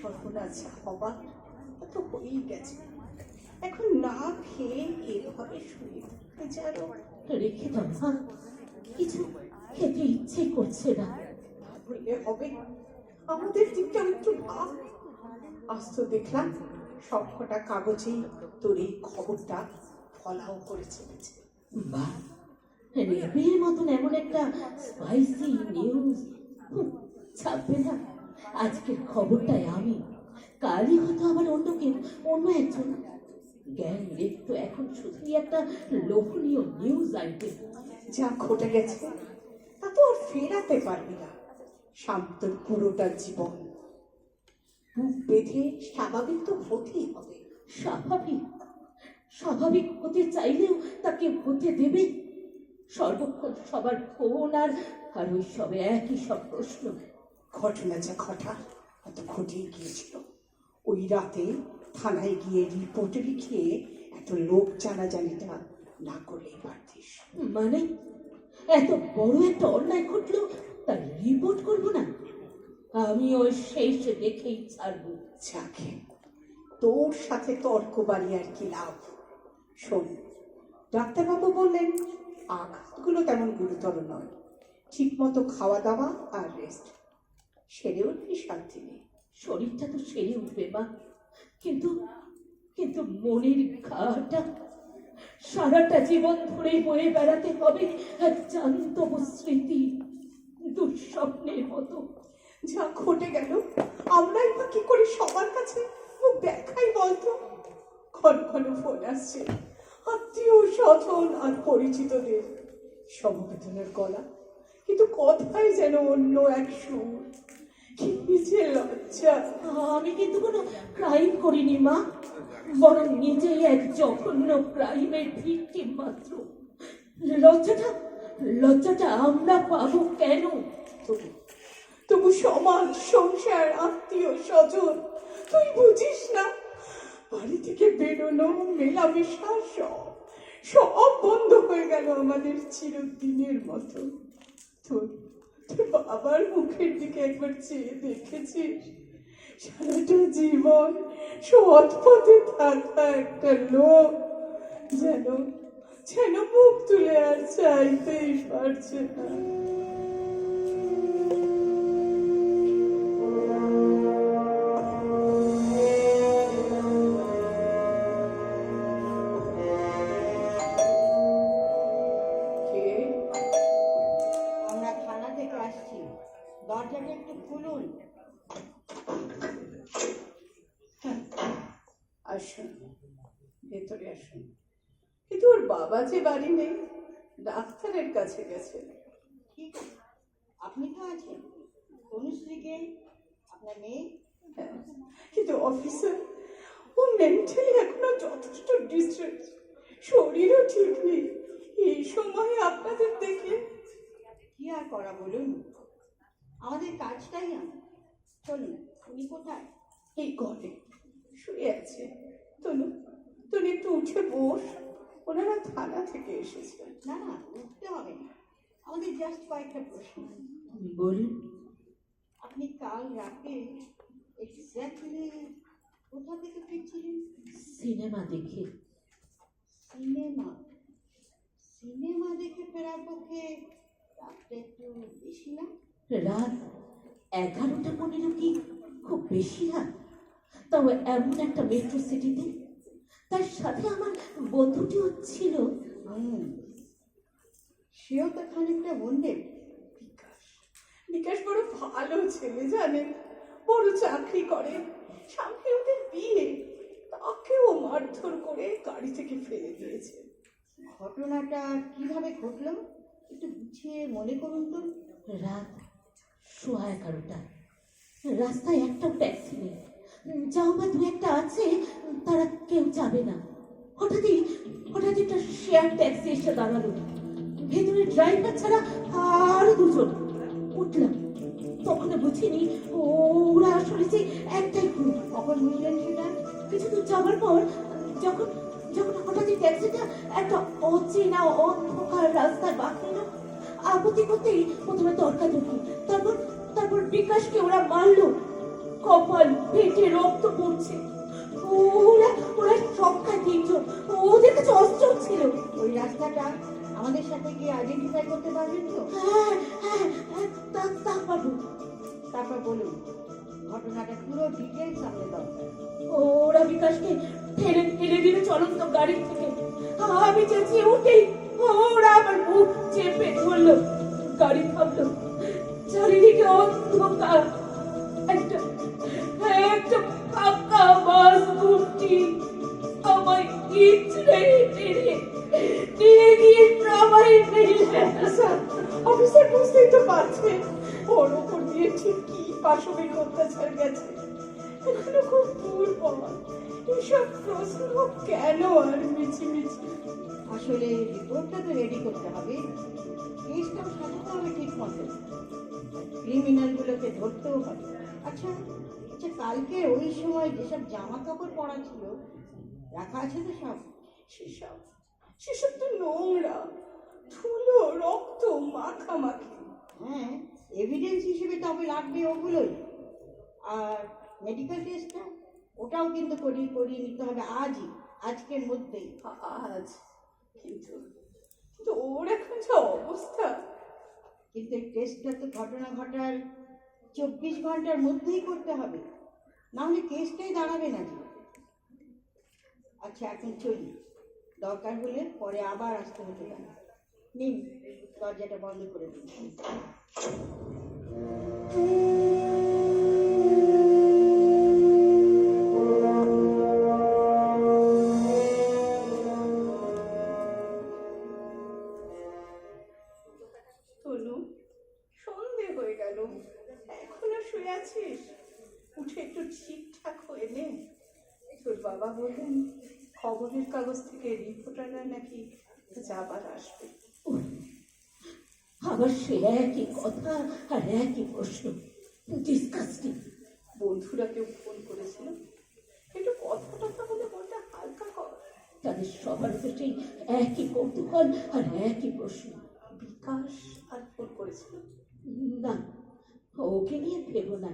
সর্বনাশ হবার তো হয়েই গেছে। এখন না খেয়ে এভাবে শুয়ে থাকতে যারো রেখে মা। কিছু খেতে ইচ্ছে করছে না। হলে হবে আমাদের দিকটা একটু ভাব আজ তো দেখলাম সব কটা কাগজেই তোর এই খবরটা ফলাও করে ছেড়েছে বা রেবির মতন এমন একটা স্পাইসি নিউজ ছাপবে না। আজকের খবরটাই আমি। কালই হয়তো আবার অন্য কেউ অন্য একজন। জ্ঞান এখন শুধুই একটা লোভনীয় নিউজ আইটেম যা ঘটে গেছে তা তো আর ফেরাতে পারবি না। শান্তর পুরোটা জীবন। বুক বেঁধে স্বাভাবিক তো হতেই হবে। স্বাভাবিক। স্বাভাবিক হতে চাইলেও তাকে হতে দেবে সর্বক্ষণ সবার ফোন আর আর ওই সবে একই সব প্রশ্ন। ঘটনা যা ঘটা অত ঘটেই গিয়েছিল। ওই রাতে থানায় গিয়ে রিপোর্ট লিখিয়ে এত লোক জানাজানিটা না করলেই পারতিস। মানে? এত বড় একটা অন্যায় ঘটলো? তার রিপোর্ট করব না? আমি ওই শেষ দেখেই ছাড়বো। যাকে তোর সাথে তর্ক বাড়ি আর কি লাভ? শোন ডাক্তারবাবু বললেন আঘাতগুলো তেমন গুরুতর নয়। ঠিক মতো খাওয়া দাওয়া আর রেস্ট সেরে উঠবি শান্তি নেই। শরীরটা তো সেরে উঠবে বা কিন্তু কিন্তু মনের ঘাটা সারাটা জীবন ধরে বয়ে বেড়াতে হবে এক জান্তব স্মৃতি, দুঃস্বপ্নের মতো। যা ঘটে গেল, আমরাই বা কি করে সবার কাছে মুখ দেখাই বলতো? ঘন ঘন ফোন আসছে। আত্মীয় স্বজন আর পরিচিতদের। সমবেদনের গলা। কিন্তু কথাই যেন অন্য এক সুর। যে লজ্জা। আমি কিন্তু কোনো ক্রাইম করিনি, মা। বরং নিজেই এক জঘন্য ক্রাইমের ভিকটিম মাত্র। লজ্জাটা লজ্জাটা আমরা পাবো কেন? তবু সমাজ সংসার, আত্মীয় স্বজন, তুই বুঝিস না? বাড়ি থেকে বেরোনো মেলামেশা, সব সব বন্ধ হয়ে গেল আমাদের চিরদিনের মতো। তোর বাবার মুখের দিকে একবার চেয়ে দেখেছিস সারাটা জীবন সৎ পথে থাকা একটা লোক যেন যেন মুখ তুলে আর চাইতেই পারছে না। আসুন ভেতরে আসুন। কিন্তু ওর বাবা যে বাড়ি নেই ডাক্তারের কাছে গেছে। ঠিক আছে আপনি তো আছেন। তনুশ্রীকে আপনার মেয়ে? হ্যাঁ, কিন্তু অফিসার ও মেন্টালি এখনও যথেষ্ট ডিস্ট্রেস। শরীরও ঠিক নেই। এই সময় আপনাদের দেখে কি আর করা বলুন? আমাদের কাজটাই আমি। চলুন উনি কোথায়? এই ঘরে। শুয়ে আছে। তনু তনু একটু উঠে বস। ওনারা থানা থেকে এসেছেন না না উঠতে হবে না। আমাদের জাস্ট কয়েকটা প্রশ্ন। বলুন। আপনি কাল রাতে এক্স্যাক্টলি কোথা থেকে ফিরছিলেন? সিনেমা দেখে। সিনেমা? সিনেমা দেখে ফেরার পক্ষে রাতটা একটু বেশি না? রাত এগারোটা পনেরো কি? খুব বেশি রাত তাও এমন একটা মেট্রো সিটিতে তার সাথে আমার বন্ধুটিও ছিল। সেও তো খানিকটা বন্ডে বিকাশ। বিকাশ বড় ভালো ছেলে জানেন? বড় চাকরি করে সামনে ওদের বিয়ে। তা মারধর করে গাড়ি থেকে ফেলে দিয়েছে। ঘটনাটা কীভাবে ঘটলো একটু গুছিয়ে মনে করুন তো। রাত সোয়া এগারোটা রাস্তায় একটা ট্যাক্সি নেই। যাও বা দু একটা আছে, তারা কেউ যাবে না। হঠাৎই হঠাৎ একটা শেয়ার ট্যাক্সি এসে দাঁড়াল। ভেতরে ড্রাইভার ছাড়া আরও দুজন। উঠলাম। তখন বুঝিনি ওরা আসলে যে একটাই গ্রুপ কখন বুঝলেন সেটা? কিছু দূর যাওয়ার পর, যখন যখন হঠাৎই ট্যাক্সিটা একটা অচেনা, অন্ধকার রাস্তায় বাঁক আপত্তি করতেই প্রথমে তর্কাতর্কি, তারপর তারপর বিকাশকে ওরা মারলো। কপাল পেটে রক্ত পড়ছে। ওরা ওরা সংখ্যায় তিনজন ওদের কাছে অস্ত্র ছিল। ওই রাস্তাটা আমাদের সাথে কি আইডেন্টিফাই করতে পারবেন তো? হ্যাঁ হ্যাঁ হ্যাঁ, তা পারব। তারপর বলুন ঘটনাটা পুরো ডিটেলস আমাদের দরকার ওরা বিকাশকে ঠেলে ঠেলে দিল চলন্ত গাড়ি থেকে। আমি চেঁচিয়ে উঠেই ওরা আমার মুখ চেপে ধরলো। গাড়ি থামলো। চারিদিকে অন্ধকার। অফিসার বুঝতেই তো পারছেন। ওর ওপর দিয়ে ঠিক কি পাশবিক অত্যাচার গেছে। এখনও খুব দূর এসব প্রশ্ন কেন আর মিছি মিছি আসলে রিপোর্টটা তো রেডি করতে হবে। সাজাতে হবে ঠিক মতো ক্রিমিনালগুলোকে ধরতেও হবে। আচ্ছা আচ্ছা কালকে ওই সময় যেসব জামা কাপড় পরা ছিল রাখা আছে তো সব? সেসব সেসব তো নোংরা। ধুলো রক্ত মাখামাখি। হ্যাঁ। এভিডেন্স হিসেবে তবে লাগবে ওগুলোই। আর মেডিকেল টেস্টটা ওটাও কিন্তু করিয়ে করিয়ে নিতে হবে আজই আজকের মধ্যেই। আজ কিন্তু কিন্তু ওর এখন যা অবস্থা। কিন্তু এই টেস্টটা তো ঘটনা ঘটার চব্বিশ ঘণ্টার মধ্যেই করতে হবে। না হলে কেসটাই দাঁড়াবে না যে। আচ্ছা এখন চলি। দরকার হলে পরে আবার আসতে হতে পারে। নিন দরজাটা বন্ধ করে দিন। সন্ধে হয়ে গেল। এখনও শুয়ে আছিস? উঠে একটু ঠিকঠাক হয়ে তোর বাবা বললেন, খবরের কাগজ থেকে রিপোর্টাররা নাকি যাবার আসবে। আবার সে একই কথা আর একই প্রশ্ন। ডিসকাস্টিং বন্ধুরা কেউ ফোন করেছিল? একটু কথা টথা বলে মনটা হালকা কর। তাদের সবার তো সেই একই কৌতূহল আর একই প্রশ্ন। বিকাশ আর ফোন করেছিল? না ওকে নিয়ে ভেবো না।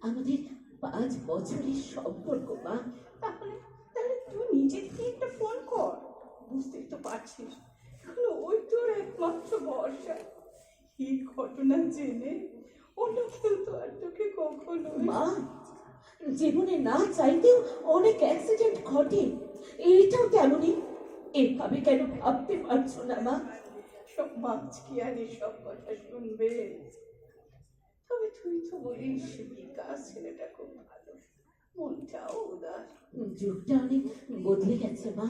আমাদের পাঁচ বছরের সম্পর্ক মা। তাহলে তাহলে তুই নিজে থেকে একটা ফোন কর। বুঝতেই তো পারছিস। একমাত্র ভরসা। এই ঘটনা জেনে অন্য কেউ তো আর তোকে কখনো মা জীবনে না চাইতেও অনেক অ্যাক্সিডেন্ট ঘটে। এইটাও তেমনই। এভাবে কেন ভাবতে পারছ না মা? সব মাছ কি আর এসব কথা শুনবে? তবে তুই তো বলিস বিকাশ ছেলেটা খুব ভালো। মনটাও উদার। যুগটা অনেক বদলে গেছে মা।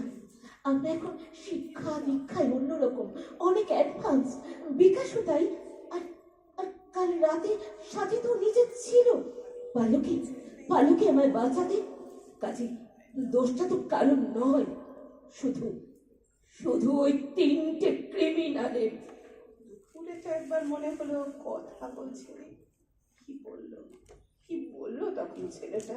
আমরা এখন শিক্ষা দীক্ষায় অন্যরকম অনেক অ্যাডভান্স বিকাশও তাই। আর আর কাল রাতে সাথে তো নিজে ছিল। পালকে পালকে আমায় বাঁচাতে। কাজে দোষটা তো কারণ নয়। শুধু শুধু ওই তিনটে ক্রিমিনালের দুপুরে তো একবার মনে হলো কথা বলছিলি কি বলল? কি বলল তখন ছেলেটা?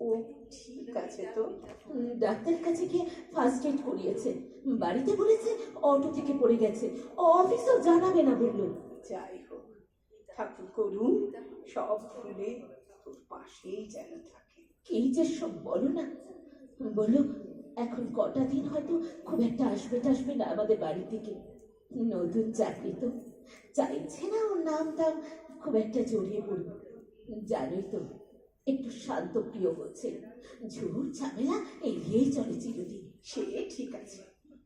ও ঠিক আছে তো। উম, ডাক্তারের কাছে গিয়ে ফার্স্ট এড করিয়েছে। বাড়িতে বলেছে অটো থেকে পড়ে গেছে। অফিসেও জানাবে না বলল। যাই হোক ঠাকুর করুন সব ভুলে তোর পাশেই যেন থাকে। কি যে সব বলো না। বলো এখন কটা দিন হয়তো খুব একটা আসবে টাসবে না আমাদের বাড়ি থেকে নতুন চাকরি তো। চাইছে না ওর নাম টাম খুব একটা জড়িয়ে পড়ব জানোই তো। একটু শান্ত প্রিয় হচ্ছে ঝুমুর ঝামেলা এড়িয়েই চলে চিরদিন। সে ঠিক আছে।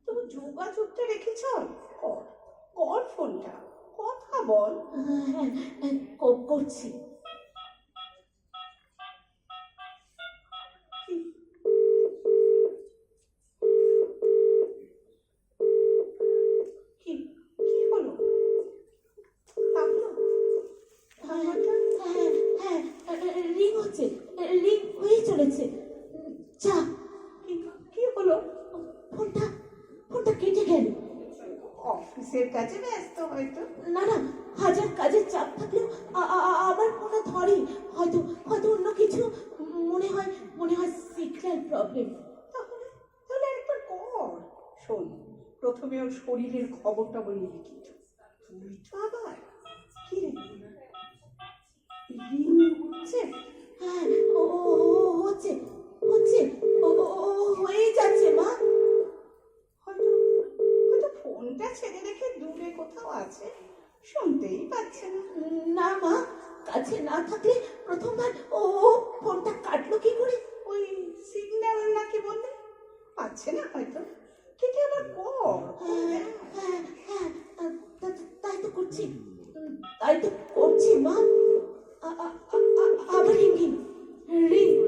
তবু যোগাযোগটা রেখে চল কর কর ফোনটা, কথা বল। হ্যাঁ হ্যাঁ করছি। শরীরের খবরটা বলে লিখি। তুইটা আবার কি রে? হচ্ছে? হ্যাঁ, ও হচ্ছে হচ্ছে ও, হয়ে যাচ্ছে, মা। হয়তো হয়তো ফোনটা ছেড়ে রেখে দূরে কোথাও আছে। শুনতেই পাচ্ছে না। না, মা, কাছে না থাকলে প্রথমবার Ah, itu kunci, Mam. Apa ini? Ring.